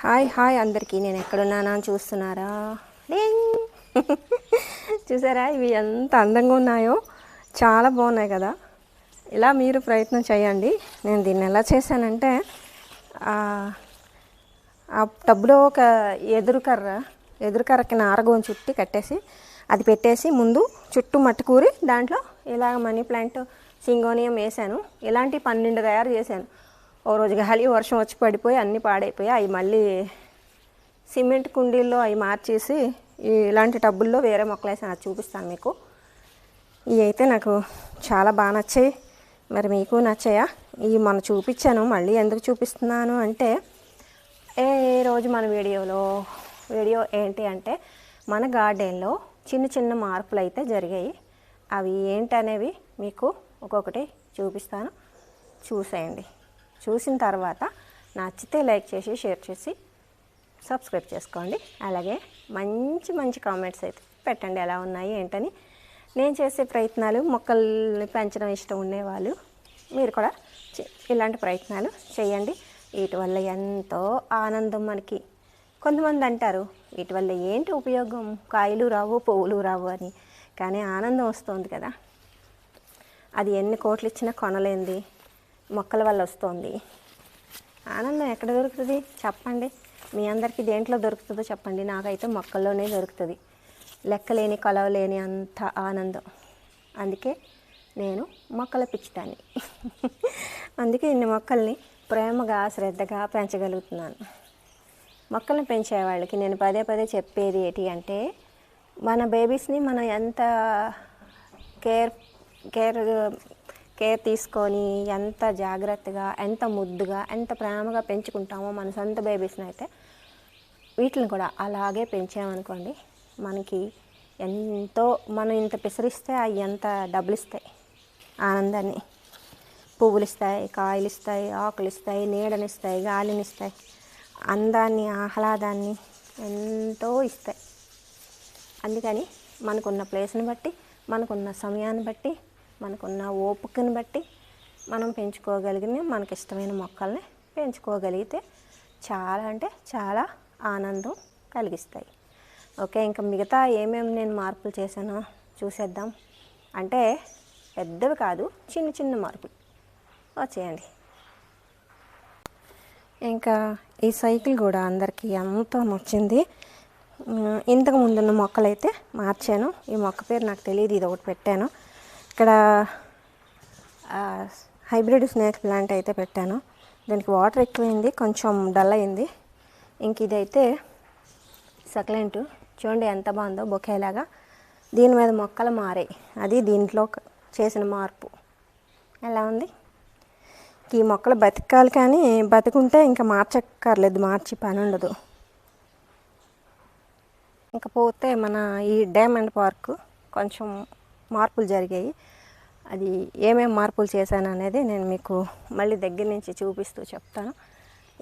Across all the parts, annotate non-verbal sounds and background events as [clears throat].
Hi hi అందరికీ. నేను ఎక్కడున్నానా అని చూస్తున్నారా? చూసారా? ఇవి ఎంత అందంగా ఉన్నాయో. చాలా బాగున్నాయి కదా. ఇలా మీరు ప్రయత్నం చేయండి. నేను దీన్ని ఎలా చేశానంటే ఆ, టబ్లో ఒక ఎదురుకర్ర ఎదురుకర్రకి నారగోని చుట్టి కట్టేసి అది పెట్టేసి ముందు చుట్టూ మట్టుకూరి దాంట్లో ఇలా మనీ ప్లాంట్ సింగోనియం వేసాను. ఇలాంటి పన్నెండు తయారు చేశాను. ఓ రోజు గాలి వర్షం వచ్చి పడిపోయి అన్నీ పాడైపోయి అవి మళ్ళీ సిమెంట్ కుండీల్లో అవి మార్చేసి ఇలాంటి టబ్బుల్లో వేరే మొక్కలు వేసాను అది చూపిస్తాను మీకు. ఇవి అయితే నాకు చాలా బాగా నచ్చాయి. మరి మీకు నచ్చాయా? ఇవి మొన్న చూపించాను మళ్ళీ ఎందుకు చూపిస్తున్నాను అంటే ఏ రోజు మన వీడియోలో వీడియో ఏంటి అంటే మన గార్డెన్లో చిన్న చిన్న మార్పులు అయితే జరిగాయి. అవి ఏంటనేవి మీకు ఒక్కొక్కటి చూపిస్తాను. చూసేయండి. చూసిన తర్వాత నచ్చితే లైక్ చేసి షేర్ చేసి సబ్స్క్రైబ్ చేసుకోండి. అలాగే మంచి మంచి కామెంట్స్ అయితే పెట్టండి. ఎలా ఉన్నాయి ఏంటని. నేను చేసే ప్రయత్నాలు మొక్కల్ని పెంచడం ఇష్టం ఉండేవాళ్ళు మీరు కూడా చే- ఇలాంటి ప్రయత్నాలు చేయండి. వీటి వల్ల ఎంతో ఆనందం మనకి. కొంతమంది అంటారు వీటి వల్ల ఏంటి ఉపయోగం? కాయలు రావు పువ్వులు రావు అని. కానీ ఆనందం వస్తుంది కదా. అది ఎన్ని కోట్లు ఇచ్చినా కొనలేంది. మొక్కల వల్ల వస్తుంది. ఆనందం ఎక్కడ దొరుకుతుంది? చెప్పండి. మీ అందరికీ దేంట్లో దొరుకుతుందో చెప్పండి. నాకైతే మొక్కల్లోనే దొరుకుతుంది. లెక్కలేని కొలవలేని అంత ఆనందం. అందుకే నేను మొక్కల పిచ్చిదాన్ని. అందుకే ఇన్ని మొక్కల్ని ప్రేమగా శ్రద్ధగా పెంచగలుగుతున్నాను. మొక్కలను పెంచే వాళ్ళకి నేను పదే పదే చెప్పేది ఏంటి అంటే మన బేబీస్ని మనం ఎంత కేర్ కేర్ కేర్ తీసుకొని ఎంత జాగ్రత్తగా ఎంత ముద్దుగా ఎంత ప్రేమగా పెంచుకుంటామో మన సొంత బేబీస్ని అయితే వీటిని కూడా అలాగే పెంచామనుకోండి మనకి ఎంతో మనం ఇంత పిసరిస్తే అవి ఎంత డబ్బులు ఇస్తాయి ఆనందాన్ని. పువ్వులు ఇస్తాయి కాయలు ఇస్తాయి ఆకులు ఇస్తాయి నీడనిస్తాయి గాలినిస్తాయి అందాన్ని ఆహ్లాదాన్ని ఎంతో ఇస్తాయి. అందుకని మనకున్న ప్లేస్ని బట్టి మనకున్న సమయాన్ని బట్టి మనకున్న ఓపికను బట్టి మనం పెంచుకోగలిగిన మనకి ఇష్టమైన మొక్కల్ని పెంచుకోగలిగితే చాలా అంటే చాలా ఆనందం కలిగిస్తాయి. ఓకే ఇంకా మిగతా ఏమేమి నేను మార్పులు చేశానో చూసేద్దాం. అంటే పెద్దవి కాదు చిన్న చిన్న మార్పులు. వచ్చేయండి. ఇంకా ఈ సైకిల్ కూడా అందరికీ ఎంతో నచ్చింది. ఇంతకు ముందున్న మొక్కలైతే మార్చాను. ఈ మొక్క పేరు నాకు తెలియదు ఇది ఒకటి పెట్టాను. ఇక్కడ హైబ్రిడ్ స్నేక్ ప్లాంట్ అయితే పెట్టాను. దానికి వాటర్ ఎక్కువైంది కొంచెం డల్ అయింది. ఇంక ఇదైతే సక్లెంట్. చూడండి ఎంత బాగుందో బొకేలాగా. దీని మీద మొక్కలు మారాయి అది దీంట్లో చేసిన మార్పు. ఎలా ఉంది? ఈ మొక్కలు బతకాలి కానీ బతుకుంటే ఇంకా మార్చక్కర్లేదు మార్చి పని ఉండదు. ఇంకా పోతే మన ఈ డైమండ్ పార్క్ కొంచెం మార్పులు జరిగాయి. అది ఏమేమి మార్పులు చేశాను అనేది నేను మీకు మళ్ళీ దగ్గర నుంచి చూపిస్తూ చెప్తాను.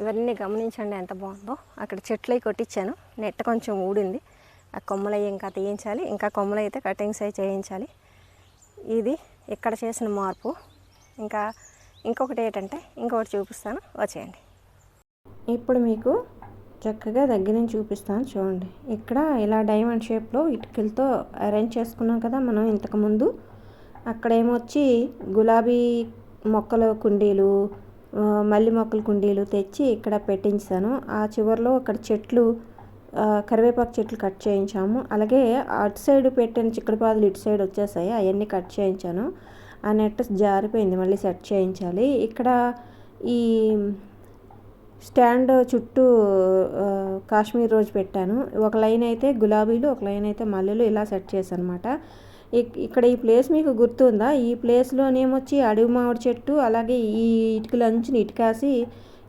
ఇవన్నీ గమనించండి ఎంత బాగుందో. అక్కడ చెట్లు అవి కొట్టించాను నెట్ కొంచెం ఊడింది. ఆ కొమ్మలు ఇంకా తీయించాలి. ఇంకా కొమ్మలు అయితే కటింగ్స్ అవి చేయించాలి. ఇది ఇక్కడ చేసిన మార్పు. ఇంకా ఇంకొకటి ఏంటంటే ఇంకొకటి చూపిస్తాను. వచ్చేయండి. ఇప్పుడు మీకు చక్కగా దగ్గర నుంచి చూపిస్తాను చూడండి. ఇక్కడ ఇలా డైమండ్ షేప్లో ఇటుకలతో అరేంజ్ చేసుకున్నాం కదా మనం ఇంతకుముందు అక్కడేమొచ్చి గులాబీ మొక్కల కుండీలు మల్లి మొక్కల కుండీలు తెచ్చి ఇక్కడ పెట్టించాను. ఆ చివరిలో అక్కడ చెట్లు కరివేపాకు చెట్లు కట్ చేయించాము. అలాగే అటు సైడ్ పెట్టిన చిక్కడపాదులు ఇటు సైడ్ వచ్చేసాయి. అవన్నీ కట్ చేయించాను. ఆ నెట్ జారిపోయింది. మళ్ళీ సెట్ చేయించాలి. ఇక్కడ ఈ స్టాండ్ చుట్టూ కాశ్మీర్ రోజ్ పెట్టాను. ఒక లైన్ అయితే గులాబీలు ఒక లైన్ అయితే మల్లెలు ఇలా సెట్ చేశాను అనమాట ఇక్కడ ఈ ప్లేస్ మీకు గుర్తుందా? ఈ ప్లేస్లోనేమొచ్చి అడవి మామిడి చెట్టు అలాగే ఈ ఇటుకల అంచుని ఇటుకాసి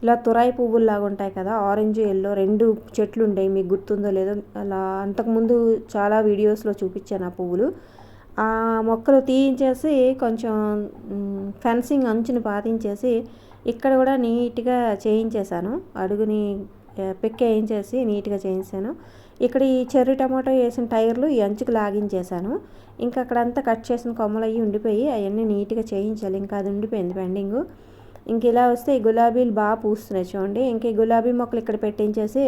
ఇలా తురాయి పువ్వుల్లాగా ఉంటాయి కదా ఆరెంజ్ ఎల్లో రెండు చెట్లు ఉండేవి మీకు గుర్తుందో లేదో. అలా అంతకుముందు చాలా వీడియోస్లో చూపించాను ఆ పువ్వులు. ఆ మొక్కలు తీయించేసి కొంచెం ఫెన్సింగ్ అంచుని పాతించేసి ఇక్కడ కూడా నీట్గా చేయించేశాను. అడుగుని పెక్కి వేయించేసి నీట్గా చేయించాను. ఇక్కడ ఈ చెర్రీ టమాటో వేసిన టైర్లు ఈ అంచుకు లాగించేశాను. ఇంకా అక్కడంతా కట్ చేసిన కొమ్మలు అవి ఉండిపోయి అవన్నీ నీట్గా చేయించాలి. ఇంకా అది ఉండిపోయింది పెండింగ్. ఇంక ఇలా వస్తే ఈ గులాబీలు బాగా పూస్తున్నాయి చూడండి. ఇంక ఈ గులాబీ మొక్కలు ఇక్కడ పెట్టించేసి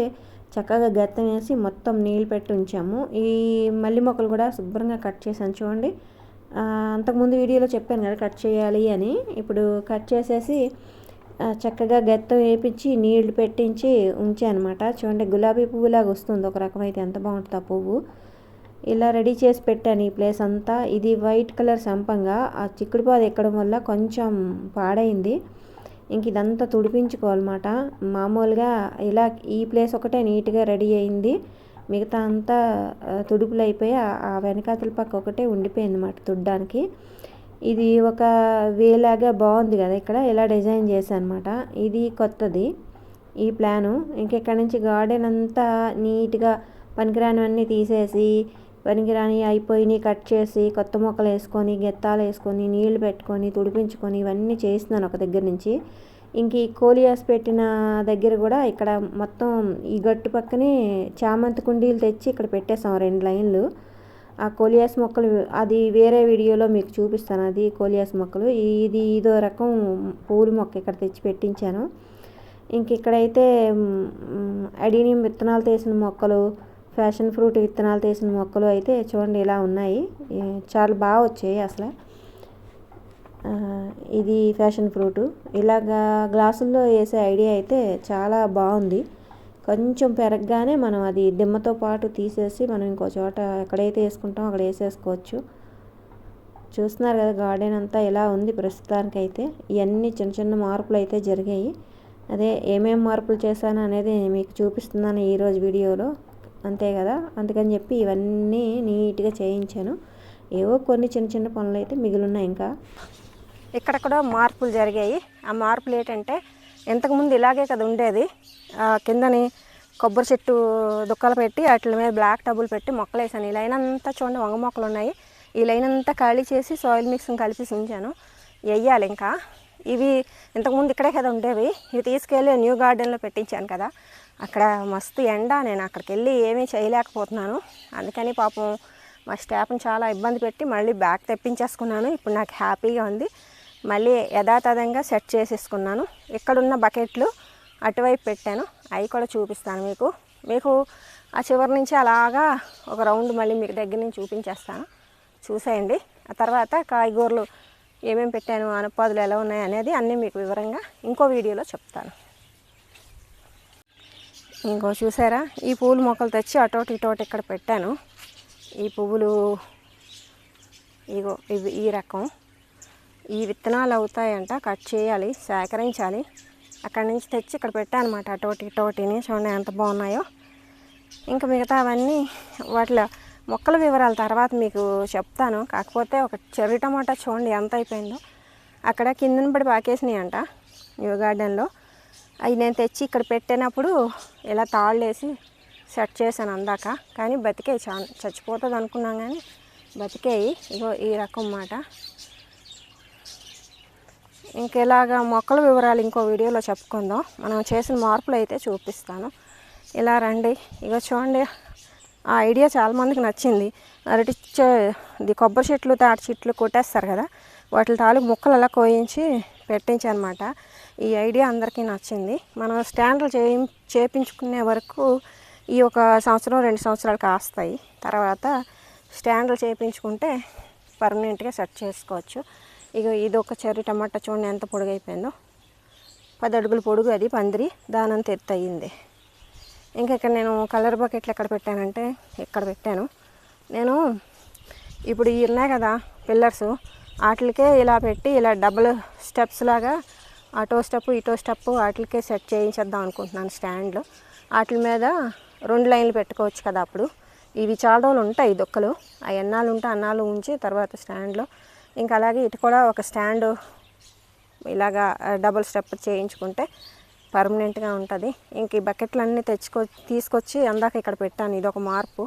చక్కగా గత్తం వేసి మొత్తం నీళ్ళు పెట్టి ఉంచాము. ఈ మల్లి మొక్కలు కూడా శుభ్రంగా కట్ చేశాను చూడండి. అంతకుముందు వీడియోలో చెప్పాను కదా కట్ చేయాలి అని. ఇప్పుడు కట్ చేసేసి చక్కగా గెత్తం వేపించి నీళ్ళు పెట్టించి ఉంచాను అనమాట చూడండి గులాబీ పువ్వులాగా వస్తుంది. ఒక రకమైతే ఎంత బాగుంటుంది ఆ పువ్వు. ఇలా రెడీ చేసి పెట్టాను ఈ ప్లేస్ అంతా. ఇది వైట్ కలర్ సంపంగా. ఆ చిక్కుడు పాదు ఎక్కడం వల్ల కొంచెం పాడైంది. ఇంక ఇదంతా తుడిపించుకోవాలన్నమాట. మామూలుగా ఇలా ఈ ప్లేస్ ఒకటే నీట్గా రెడీ అయింది. మిగతా అంతా తుడుపులు అయిపోయి ఆ- ఆ వెనకాతల పక్క ఒకటే ఉండిపోయింది అన్నమాట తుడ్డానికి. ఇది ఒక వేలాగా బాగుంది కదా ఇక్కడ. ఇలా డిజైన్ చేశానమాట. అనమాట ఇది కొత్తది. ఈ ప్లాను. ఇంకెక్కడి నుంచి గార్డెన్ అంతా నీట్గా పనికిరానివన్నీ తీసేసి పనికిరాని అయిపోయినాయి కట్ చేసి కొత్త మొక్కలు వేసుకొని గెత్తాలు వేసుకొని నీళ్ళు పెట్టుకొని తుడిపించుకొని ఇవన్నీ చేస్తున్నాను ఒక దగ్గర నుంచి. ఇంక ఈ కోలియాస్ పెట్టిన దగ్గర కూడా ఇక్కడ మొత్తం ఈ గట్టు పక్కనే చామంతి కుండీలు తెచ్చి ఇక్కడ పెట్టేసాం రెండు లైన్లు. ఆ కోలియాస్ మొక్కలు అది వేరే వీడియోలో మీకు చూపిస్తాను. అది కోలియాస్ మొక్కలు. ఇది ఇదో రకం పూల మొక్క ఇక్కడ తెచ్చి పెట్టించాను. ఇంక ఇక్కడైతే అడీనియం విత్తనాలు తీసిన మొక్కలు ఫ్యాషన్ ఫ్రూట్ విత్తనాలు తీసిన మొక్కలు అయితే చూడండి ఇలా ఉన్నాయి. చాలా బాగా వచ్చాయి అసలు. ఇది ఫ్యాషన్ ఫ్రూట్. ఇలాగా గ్లాసుల్లో వేసే ఐడియా అయితే చాలా బాగుంది. కొంచెం పెరగగానే మనం అది దిమ్మతో పాటు తీసేసి మనం ఇంకో చోట ఎక్కడైతే వేసుకుంటామో అక్కడ వేసేసుకోవచ్చు. చూస్తున్నారు కదా గార్డెన్ అంతా ఎలా ఉంది ప్రస్తుతానికైతే. ఇవన్నీ చిన్న చిన్న మార్పులు అయితే జరిగాయి. అదే ఏమేం మార్పులు చేశాను అనేది మీకు చూపిస్తున్నాను ఈరోజు వీడియోలో. అంతే కదా? అందుకని చెప్పి ఇవన్నీ నీట్గా చేయించాను. ఏవో కొన్ని చిన్న చిన్న పనులు అయితే మిగిలిన్నాయి ఇంకా. ఇక్కడ కూడా మార్పులు జరిగాయి. ఆ మార్పులు ఏంటంటే ఇంతకుముందు ఇలాగే కదా ఉండేది. కిందని కొబ్బరి చెట్టు దుక్కలు పెట్టి వాటి మీద బ్లాక్ టబుల్ పెట్టి మొక్కలు వేసాను. ఈ లైన్ అంతా చూడండి వంగ మొక్కలు ఉన్నాయి. ఈ లైన్ అంతా ఖాళీ చేసి సాయిల్ మిక్స్ని కలిపి ఉంచాను వెయ్యాలి ఇంకా. ఇవి ఇంతకుముందు ఇక్కడే కదా ఉండేవి. ఇవి తీసుకెళ్ళి న్యూ గార్డెన్లో పెట్టించాను కదా. అక్కడ మస్తు ఎండ నేను అక్కడికి వెళ్ళి ఏమీ చేయలేకపోతున్నాను. అందుకని పాపం మా స్టాఫ్ని చాలా ఇబ్బంది పెట్టి మళ్ళీ బ్యాగ్ తెప్పించేసుకున్నాను. ఇప్పుడు నాకు హ్యాపీగా ఉంది. మళ్ళీ యథాతథంగా సెట్ చేసేసుకున్నాను. ఇక్కడున్న బకెట్లు అటువైపు పెట్టాను. అవి కూడా చూపిస్తాను మీకు. మీకు ఆ చివరి నుంచి అలాగా ఒక రౌండ్ మళ్ళీ మీకు దగ్గర నుంచి చూపించేస్తాను. చూసేయండి. ఆ తర్వాత కాయగూరలు ఏమేమి పెట్టాను అనపాదులు ఎలా ఉన్నాయి అనేది అన్నీ మీకు వివరంగా ఇంకో వీడియోలో చెప్తాను. ఇంకో చూసారా? ఈ పూల మొక్కలు తెచ్చి అటోటి ఇటోటి ఇక్కడ పెట్టాను. ఈ పువ్వులు ఇగో ఇవి ఈ రకం. ఈ విత్తనాలు అవుతాయంట కట్ చేయాలి సేకరించాలి. అక్కడి నుంచి తెచ్చి ఇక్కడ పెట్టానమాట టోటి అటోటి ఇటోటిని చూడండి ఎంత బాగున్నాయో. ఇంకా మిగతా అవన్నీ వాటిలో మొక్కల వివరాల తర్వాత మీకు చెప్తాను. కాకపోతే ఒక చెర్రీ టమాటా చూడండి ఎంత అయిపోయిందో. అక్కడ కిందన పడి పాకేసినాయి అంట న్యూ గార్డెన్లో. అవి నేను తెచ్చి ఇక్కడ పెట్టినప్పుడు ఇలా తాళ్ళు వేసి సెట్ చేశాను అందాక. కానీ బతికే చా చచ్చిపోతుంది అనుకున్నాం కానీ బతికేయి. ఇగో ఈ రకం మాట. ఇంకెలాగా మొక్కల వివరాలు ఇంకో వీడియోలో చెప్పుకుందాం. మనం చేసిన మార్పులు అయితే చూపిస్తాను. ఇలా రండి. ఇగో చూడండి ఆ ఐడియా చాలామందికి నచ్చింది. అరటి ఇది కొబ్బరి చెట్లు తాటి చెట్లు కొట్టేస్తారు కదా. వాటి తాలూకు ముక్కలు అలా కోయించి పెట్టించనమాట. ఈ ఐడియా అందరికీ నచ్చింది. మనం స్టాండ్లు చేయి చేపించుకునే వరకు ఈ ఒక సంవత్సరం రెండు సంవత్సరాలు కాస్తాయి. తర్వాత స్టాండ్లు చేయించుకుంటే పర్మనెంట్గా సెట్ చేసుకోవచ్చు. ఇక ఇది ఒక చెర్రీ టమాటా చూడండి ఎంత పొడుగైపోయిందో. పది అడుగుల పొడుగు అది పందిరి దానంత ఎత్తు అయ్యింది ఇంకా ఇక్కడ నేను కలర్ బకెట్లు ఎక్కడ పెట్టానంటే ఇక్కడ పెట్టాను. నేను ఇప్పుడు ఈ ఉన్నాయి కదా పిల్లర్స్ వాటికే ఇలా పెట్టి ఇలా డబుల్ స్టెప్స్ లాగా అటో స్టెప్ ఇటో స్టెప్ వాటికే సెట్ చేయించేద్దాం అనుకుంటున్నాను స్టాండ్లు. వాటి మీద రెండు లైన్లు పెట్టుకోవచ్చు కదా అప్పుడు. ఇవి చాలా రోజులు ఉంటాయి దొక్కలు. ఆ ఎన్నాళ్ళు ఉంటే అన్నాలు ఉంచి తర్వాత స్టాండ్లో ఇంకా అలాగే ఇటు కూడా ఒక స్టాండ్ ఇలాగా డబుల్ స్టెప్ చేయించుకుంటే పర్మనెంట్గా ఉంటుంది. ఇంక ఈ బకెట్లు అన్నీ తీసుకొచ్చి అందాక ఇక్కడ పెట్టాను. ఇది ఒక మార్పు.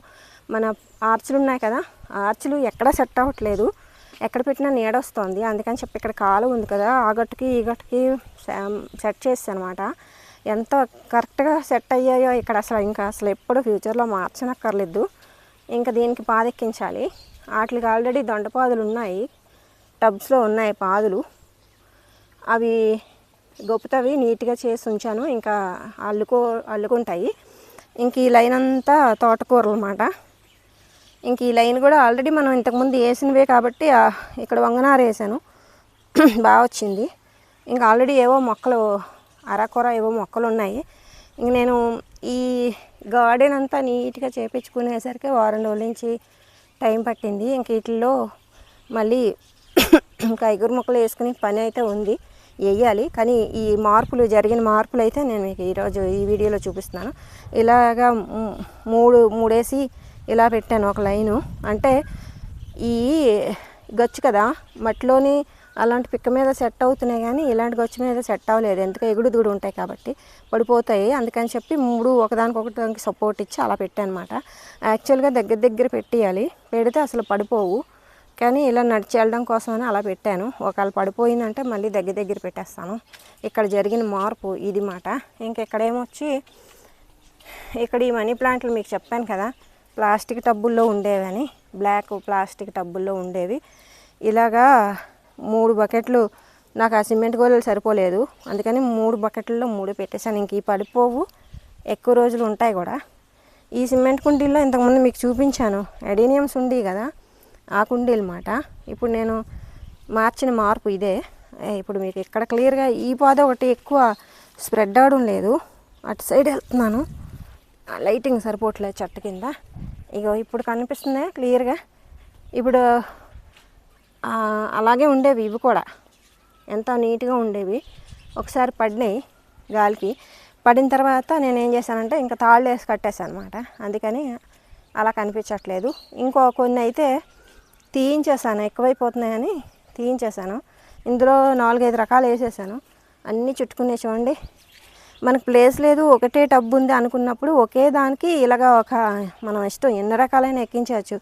మన ఆర్చులు ఉన్నాయి కదా ఆర్చులు ఎక్కడ సెట్ అవ్వట్లేదు. ఎక్కడ పెట్టినా నీడొస్తుంది. అందుకని చెప్పి ఇక్కడ కాలు ఉంది కదా ఆ గట్టుకి ఈ గట్టుకి సెట్ చేస్తాను అనమాట ఎంత కరెక్ట్గా సెట్ అయ్యాయో ఇక్కడ అసలు ఇంకా అసలు ఎప్పుడు ఫ్యూచర్లో మార్చనక్కర్లేదు. ఇంకా దీనికి పాదెక్కించాలి. వాటికి ఆల్రెడీ దొండపాదులు ఉన్నాయి. టబ్స్లో ఉన్నాయి పాదులు. అవి గొప్పతవి నీట్గా చేసి ఉంచాను. ఇంకా అల్లుకో అల్లుకుంటాయి. ఇంక ఈ లైన్ అంతా తోటకూరలు అన్నమాట ఇంక ఈ లైన్ కూడా ఆల్రెడీ మనం ఇంతకుముందు వేసినవే కాబట్టి ఇక్కడ వంగనార వేసాను. [clears throat] బాగా వచ్చింది. ఇంకా ఆల్రెడీ ఏవో మొక్కలు అరకొర ఏవో మొక్కలు ఉన్నాయి. ఇంక నేను ఈ గార్డెన్ అంతా నీట్గా చేపించుకునేసరికి వారం రోజుల నుంచి టైం పట్టింది. ఇంక వీటిల్లో మళ్ళీ ఇంకా ఎగురు మొక్కలు వేసుకునే పని అయితే ఉంది. వేయాలి. కానీ ఈ మార్పులు జరిగిన మార్పులు అయితే నేను మీకు ఈరోజు ఈ వీడియోలో చూపిస్తున్నాను. ఇలాగా మూడు మూడేసి ఇలా పెట్టాను ఒక లైను. అంటే ఈ గచ్చు కదా మట్టిలోని అలాంటి పిక్క మీద సెట్ అవుతున్నాయి కానీ ఇలాంటి గచ్చు మీద సెట్ అవ్వలేదు. ఎందుకంటే ఎగుడు దూడు ఉంటాయి కాబట్టి పడిపోతాయి. అందుకని చెప్పి మూడు ఒకదానికొకటి దానికి సపోర్ట్ ఇచ్చి అలా పెట్టానమాట యాక్చువల్గా దగ్గర దగ్గర పెట్టేయాలి. పెడితే అసలు పడిపోవు. కానీ ఇలా నడిచి వెళ్ళడం కోసమని అలా పెట్టాను. ఒకవేళ పడిపోయిందంటే మళ్ళీ దగ్గర దగ్గర పెట్టేస్తాను. ఇక్కడ జరిగిన మార్పు ఇది మాట. ఇంకెక్కడేమొచ్చి ఇక్కడ ఈ మనీ ప్లాంట్లు మీకు చెప్పాను కదా ప్లాస్టిక్ టబ్బుల్లో ఉండేవని బ్లాక్ ప్లాస్టిక్ టబ్బుల్లో ఉండేవి. ఇలాగా మూడు బకెట్లు నాకు ఆ సిమెంట్ గోళలు సరిపోలేదు. అందుకని మూడు బకెట్లలో మూడు పెట్టేశాను. ఇంక ఈ పడిపోవు ఎక్కువ రోజులు ఉంటాయి కూడా. ఈ సిమెంట్ కుండీల్లో ఇంతకుముందు మీకు చూపించాను. ఎడీనియమ్స్ ఉండేవి కదా ఆ కుండీలు మాట ఇప్పుడు నేను మార్చిన మార్పు ఇదే. ఇప్పుడు మీకు ఇక్కడ క్లియర్గా ఈ పాద ఒకటి ఎక్కువ స్ప్రెడ్ అవడం లేదు. అటు సైడ్ వెళ్తున్నాను. ఆ లైటింగ్ సరిపోవట్లేదు చెట్టు కింద. ఇగో ఇప్పుడు కనిపిస్తుంది క్లియర్గా. ఇప్పుడు అలాగే ఉండేవి ఇవి కూడా. ఎంత నీట్గా ఉండేవి. ఒకసారి పడినాయి గాలికి. పడిన తర్వాత నేను ఏం చేశానంటే ఇంకా తాళ్ళు వేసి కట్టేశాను అనమాట అందుకని అలా కనిపించట్లేదు. ఇంకో కొన్ని అయితే తీయించేసాను. ఎక్కువైపోతున్నాయని తీయించేసాను. ఇందులో నాలుగైదు రకాలు వేసేసాను. అన్నీ చుట్టుకునే చూడండి. మనకు ప్లేస్ లేదు ఒకటే టబ్ ఉంది అనుకున్నప్పుడు ఒకే దానికి ఇలాగా ఒక మనం ఇష్టం ఎన్ని రకాలైన ఎక్కించవచ్చు.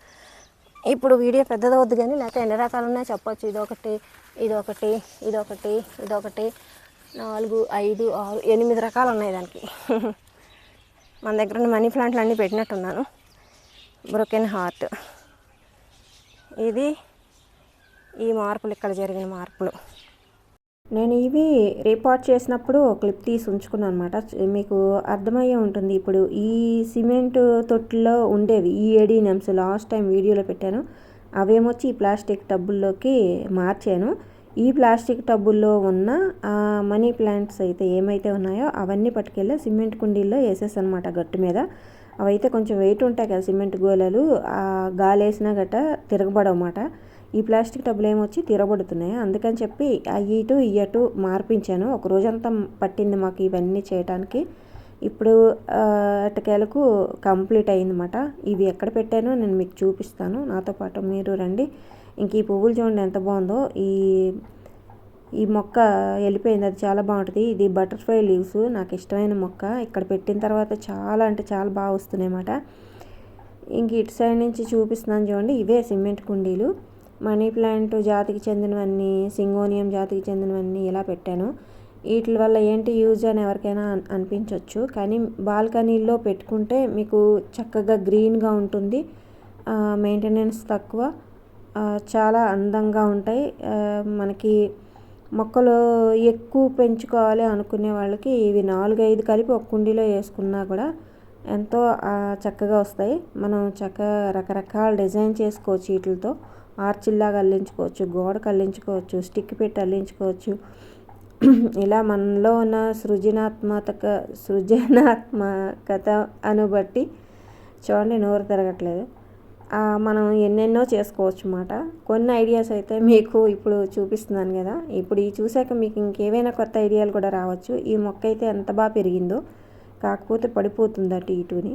ఇప్పుడు వీడియో పెద్దది వద్దు కానీ లేకపోతే ఎన్ని రకాలు ఉన్నాయో చెప్పొచ్చు. ఇదొకటి ఇదొకటి ఇదొకటి ఇదొకటి నాలుగు ఐదు ఆరు ఎనిమిది రకాలు ఉన్నాయి దానికి. మన దగ్గర ఉన్న మనీ ప్లాంట్లు అన్నీ పెట్టినట్టున్నాను. Broken heart. ఇది ఈ మార్పులు ఇక్కడ జరిగిన మార్పులు. నేను ఇవి రిపోర్ట్ చేసినప్పుడు క్లిప్ తీసి ఉంచుకున్నాను అనమాట మీకు అర్థమయ్యే ఉంటుంది. ఇప్పుడు ఈ సిమెంట్ తొట్టులో ఉండేవి ఈ ఎడీనమ్స్ లాస్ట్ టైం వీడియోలో పెట్టాను. అవేమొచ్చి ఈ ప్లాస్టిక్ టబ్బుల్లోకి మార్చాను. ఈ ప్లాస్టిక్ టబ్బుల్లో ఉన్న ఆ మనీ ప్లాంట్స్ అయితే ఏమైతే ఉన్నాయో అవన్నీ పట్టుకెళ్ళి సిమెంట్ కుండీల్లో వేసేసాను అనమాట గట్టు మీద. అవైతే కొంచెం వెయిట్ ఉంటాయి కదా సిమెంట్ గోళాలు ఆ గాలి వేసినా గట్ట తిరగబడమాట ఈ ప్లాస్టిక్ టబ్బులు ఏమొచ్చి తిరగబడుతున్నాయి. అందుకని చెప్పి అవి ఇటు ఈ మార్పించాను. ఒక రోజంతా పట్టింది మాకు ఇవన్నీ చేయడానికి ఇప్పుడు అటకేలకు కంప్లీట్ అయిందన్నమాట ఇవి ఎక్కడ పెట్టానో నేను మీకు చూపిస్తాను. నాతో పాటు మీరు రండి. ఇంక ఈ పువ్వులు చూడండి ఎంత బాగుందో. ఈ ఈ మొక్క వెళ్ళిపోయింది. అది చాలా బాగుంటుంది. ఇది బటర్ఫ్లై లీవ్స్. నాకు ఇష్టమైన మొక్క. ఇక్కడ పెట్టిన తర్వాత చాలా అంటే చాలా బాగా వస్తున్నాయి అన్నమాట. ఇంక ఇటు సైడ్ నుంచి చూపిస్తున్నాను చూడండి. ఇవే సిమెంట్ కుండీలు. మనీ ప్లాంట్ జాతికి చెందినవన్నీ సింగోనియం జాతికి చెందినవన్నీ ఇలా పెట్టాను. వీటి వల్ల ఏంటి యూజ్ అని ఎవరికైనా అనిపించవచ్చు కానీ బాల్కనీలో పెట్టుకుంటే మీకు చక్కగా గ్రీన్గా ఉంటుంది. మెయింటెనెన్స్ తక్కువ. చాలా అందంగా ఉంటాయి. మనకి మొక్కలు ఎక్కువ పెంచుకోవాలి అనుకునే వాళ్ళకి ఇవి నాలుగైదు కలిపి ఒక కుండీలో వేసుకున్నా కూడా ఎంతో చక్కగా వస్తాయి. మనం చక్కగా రకరకాల డిజైన్ చేసుకోవచ్చు వీటితో. ఆర్చిల్లాగా అల్లించుకోవచ్చు గోడకు అల్లించుకోవచ్చు స్టిక్ పెట్టి అల్లించుకోవచ్చు. [clears throat] ఇలా మనలో ఉన్న సృజనాత్మక సృజనాత్మకత అను బట్టి చూడండి నోరు తిరగట్లేదు. మనం ఎన్నెన్నో చేసుకోవచ్చు అన్నమాట కొన్ని ఐడియాస్ అయితే మీకు ఇప్పుడు చూపిస్తున్నాను కదా. ఇప్పుడు ఈ చూశాక మీకు ఇంకేవైనా కొత్త ఐడియాలు కూడా రావచ్చు. ఈ మొక్క అయితే ఎంత బాగా పెరిగిందో కాకపోతే పడిపోతుంది అటు ఇటుని.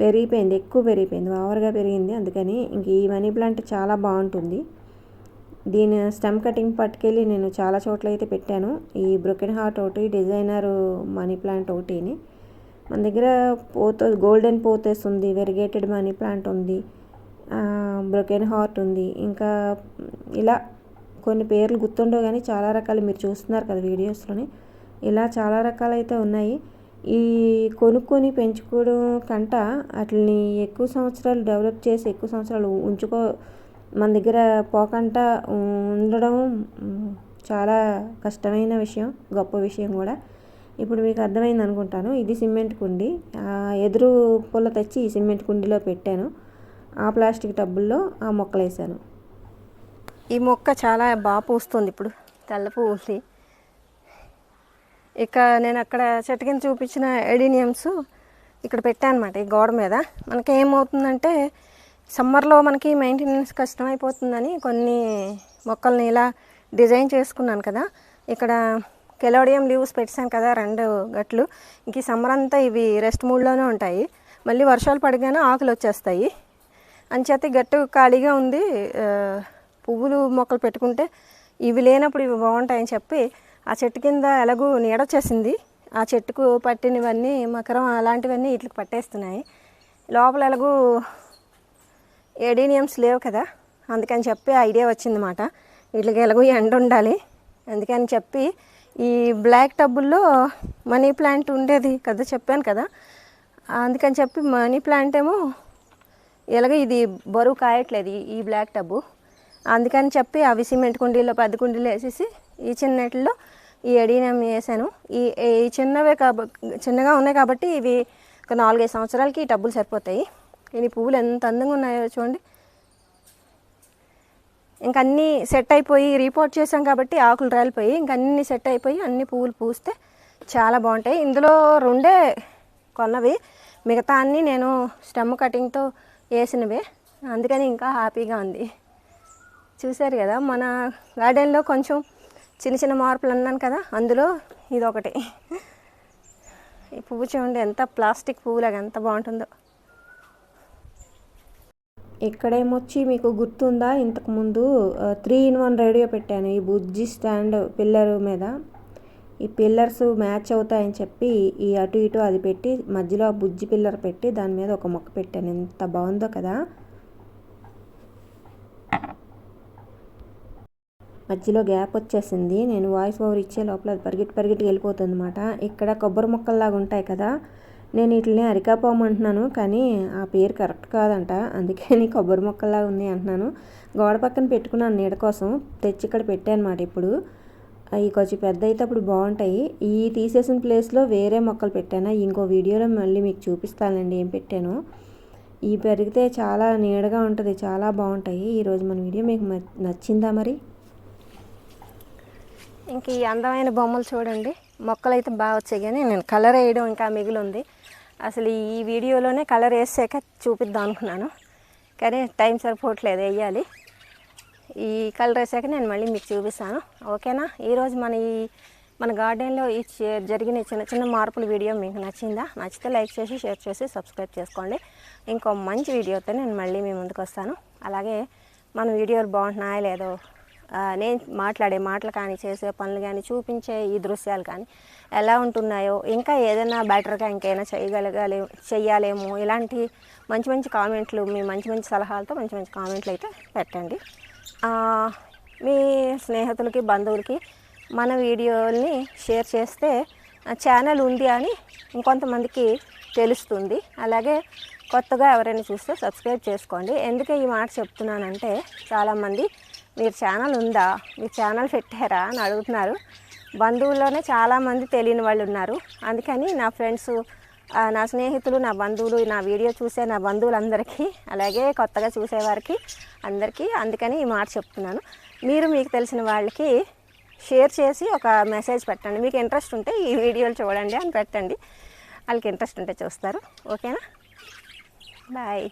పెరిగిపోయింది ఎక్కువ పెరిగిపోయింది ఓవర్గా పెరిగింది. అందుకని ఇంక ఈ మనీ ప్లాంట్ చాలా బాగుంటుంది. దీని స్టెమ్ కటింగ్ పట్టుకెళ్ళి నేను చాలా చోట్ల అయితే పెట్టాను. ఈ బ్రొకెన్ హార్ట్ ఒకటి డిజైనర్ మనీ ప్లాంట్ ఒకటిని. మన దగ్గర పోతో గోల్డెన్ పోతేస్ ఉంది వెరిగేటెడ్ మనీ ప్లాంట్ ఉంది బ్రొకెన్ హార్ట్ ఉంది. ఇంకా ఇలా కొన్ని పేర్లు గుర్తుండవు కానీ చాలా రకాలు మీరు చూస్తున్నారు కదా వీడియోస్లోని. ఇలా చాలా రకాలైతే ఉన్నాయి. ఈ కొనుక్కొని పెంచుకోవడం కంట వాటిని ఎక్కువ సంవత్సరాలు డెవలప్ చేసి ఎక్కువ సంవత్సరాలు ఉంచుకో మన దగ్గర పోకంట ఉండడం చాలా కష్టమైన విషయం గొప్ప విషయం కూడా. ఇప్పుడు మీకు అర్థమైంది అనుకుంటాను. ఇది సిమెంట్ కుండి. ఎదురు పూల తెచ్చి ఈ సిమెంట్ కుండీలో పెట్టాను. ఆ ప్లాస్టిక్ టబ్బుల్లో ఆ మొక్కలు వేసాను ఈ మొక్క చాలా బాగా పూస్తుంది ఇప్పుడు. తెల్ల పువ్వులు ఇక నేను అక్కడ చెట్టు కింద చూపించిన ఎడినియమ్స్ ఇక్కడ పెట్టాను అనమాట ఈ గోడ మీద. మనకి ఏమవుతుందంటే సమ్మర్లో మనకి మెయింటెనెన్స్ కష్టమైపోతుందని కొన్ని మొక్కల్ని ఇలా డిజైన్ చేసుకున్నాను కదా. ఇక్కడ కెలోడియం లీవ్స్ పెట్టాను కదా రెండు గట్లు. ఇంక ఈ సమ్మర్ అంతా ఇవి రెస్ట్ మూడ్లోనే ఉంటాయి. మళ్ళీ వర్షాలు పడగానే ఆకులు వచ్చేస్తాయి. అంచేత గట్టు ఖాళీగా ఉంది. పువ్వులు మొక్కలు పెట్టుకుంటే ఇవి లేనప్పుడు ఇవి బాగుంటాయని చెప్పి ఆ చెట్టు కింద ఎలాగూ నీడొచ్చేసింది ఆ చెట్టుకు పట్టినవన్నీ మకరం అలాంటివన్నీ వీటికి పట్టేస్తున్నాయి. లోపల ఎలాగూ ఏడీనియమ్స్ లేవు కదా. అందుకని చెప్పి ఐడియా వచ్చిందన్నమాట వీటికి ఎలాగో ఎండ ఉండాలి. అందుకని చెప్పి ఈ బ్లాక్ టబ్బుల్లో మనీ ప్లాంట్ ఉండేది కదా చెప్పాను కదా. అందుకని చెప్పి మనీ ప్లాంట్ ఏమో ఎలాగో ఇది బరువు కాయట్లేదు ఈ- బ్లాక్ టబ్బు. అందుకని చెప్పి అవి సిమెంట్ కుండీలో పెద్ద కుండీలు వేసేసి ఈ చిన్నట్లో ఈ ఎడీనియం వేసాను. ఈ ఈ చిన్నవే కాబ చిన్నగా ఉన్నాయి కాబట్టి ఇవి ఒక నాలుగైదు సంవత్సరాలకి ఈ టబ్బులు సరిపోతాయి. ఈ పువ్వులు ఎంత అందంగా ఉన్నాయో చూడండి. ఇంక అన్నీ సెట్ అయిపోయి రిపోర్ట్ చేసాం కాబట్టి ఆకులు రాలిపోయి ఇంక అన్నీ సెట్ అయిపోయి అన్ని పువ్వులు పూస్తే చాలా బాగుంటాయి. ఇందులో రెండే కొన్నవి. మిగతా అన్నీ నేను స్టెమ్ కటింగ్తో వేసినవే. అందుకని ఇంకా హ్యాపీగా ఉంది. చూశారు కదా మన గార్డెన్లో కొంచెం చిన్న చిన్న మార్పులు అన్నాను కదా అందులో ఇది ఒకటి ఈ పువ్వు చూడండి ఎంత ప్లాస్టిక్ పువ్వులాగా ఎంత బాగుంటుందో. ఇక్కడేమొచ్చి మీకు గుర్తుందా? ఇంతకుముందు త్రీ ఇన్ వన్ రేడియో పెట్టాను ఈ బుజ్జి స్టాండ్ పిల్లర్ మీద. ఈ పిల్లర్స్ మ్యాచ్ అవుతాయని చెప్పి ఈ అటు ఇటు అది పెట్టి మధ్యలో ఆ బుజ్జి పిల్లర్ పెట్టి దాని మీద ఒక మొక్క పెట్టాను. ఎంత బాగుందో కదా? మధ్యలో గ్యాప్ వచ్చేసింది. నేను వాయిస్ ఓవర్ ఇచ్చే లోపల అది పరిగెట్టి పరిగెట్టి వెళ్ళిపోతుంది అనమాట ఇక్కడ కొబ్బరి మొక్కల్లాగా ఉంటాయి కదా? నేను వీటిని అరికాపోమంటున్నాను కానీ ఆ పేరు కరెక్ట్ కాదంట. అందుకని కొబ్బరి మొక్కల్లాగా ఉంది అంటున్నాను. గోడ పక్కన పెట్టుకున్నాను నీడ కోసం. తెచ్చి ఇక్కడ పెట్టానమాట ఇప్పుడు. అవి కొంచెం పెద్ద అయితే అప్పుడు బాగుంటాయి. ఈ తీసేసిన ప్లేస్లో వేరే మొక్కలు పెట్టాను? ఇంకో వీడియోలో మళ్ళీ మీకు చూపిస్తానండి ఏం పెట్టాను. ఈ పెరిగితే చాలా నీడగా ఉంటుంది చాలా బాగుంటాయి. ఈరోజు మన వీడియో మీకు మ- నచ్చిందా మరి? ఇంక ఈ అందమైన బొమ్మలు చూడండి. మొక్కలు అయితే బాగా వచ్చాయి కానీ నేను కలర్ వేయడం ఇంకా మిగిలి ఉంది. అసలు ఈ వీడియోలోనే కలర్ వేసాక చూపిద్దాం అనుకున్నాను. కానీ టైం సరిపోవట్లేదు వేయాలి. ఈ కలర్ వేసాక నేను మళ్ళీ మీకు చూపిస్తాను. ఓకేనా? ఈరోజు మన ఈ మన గార్డెన్లో ఈ జరిగిన చిన్న చిన్న మార్పుల వీడియో మీకు నచ్చిందా? నచ్చితే లైక్ చేసి షేర్ చేసి సబ్స్క్రైబ్ చేసుకోండి. ఇంకో మంచి వీడియోతో నేను మళ్ళీ మీ ముందుకు వస్తాను. అలాగే మన వీడియోలు బాగుంటున్నాయా లేదో నేను మాట్లాడే మాటలు కానీ చేసే పనులు కానీ చూపించే ఈ దృశ్యాలు కానీ ఎలా ఉంటున్నాయో ఇంకా ఏదైనా బెటర్గా ఇంకైనా చేయగలగాలి చెయ్యాలేమో ఇలాంటి మంచి మంచి కామెంట్లు మీ మంచి మంచి సలహాలతో మంచి మంచి కామెంట్లు అయితే పెట్టండి. మీ స్నేహితులకి బంధువులకి మన వీడియోల్ని షేర్ చేస్తే ఛానల్ ఉంది అని ఇంకొంతమందికి తెలుస్తుంది. అలాగే కొత్తగా ఎవరైనా చూస్తే సబ్స్క్రైబ్ చేసుకోండి. ఎందుకే ఈ మాట చెప్తున్నానంటే చాలామంది మీరు ఛానల్ ఉందా? మీరు ఛానల్ పెట్టారా అని అడుగుతున్నారు. బంధువుల్లోనే చాలామంది తెలియని వాళ్ళు ఉన్నారు. అందుకని నా ఫ్రెండ్స్ నా స్నేహితులు నా బంధువులు నా వీడియో చూసే నా బంధువులందరికీ అలాగే కొత్తగా చూసేవారికి అందరికీ అందుకని ఈ మాట చెప్తున్నాను. మీరు మీకు తెలిసిన వాళ్ళకి షేర్ చేసి ఒక మెసేజ్ పెట్టండి. మీకు ఇంట్రెస్ట్ ఉంటే ఈ వీడియోలు చూడండి అని పెట్టండి. వాళ్ళకి ఇంట్రెస్ట్ ఉంటే చూస్తారు. ఓకేనా? బాయ్.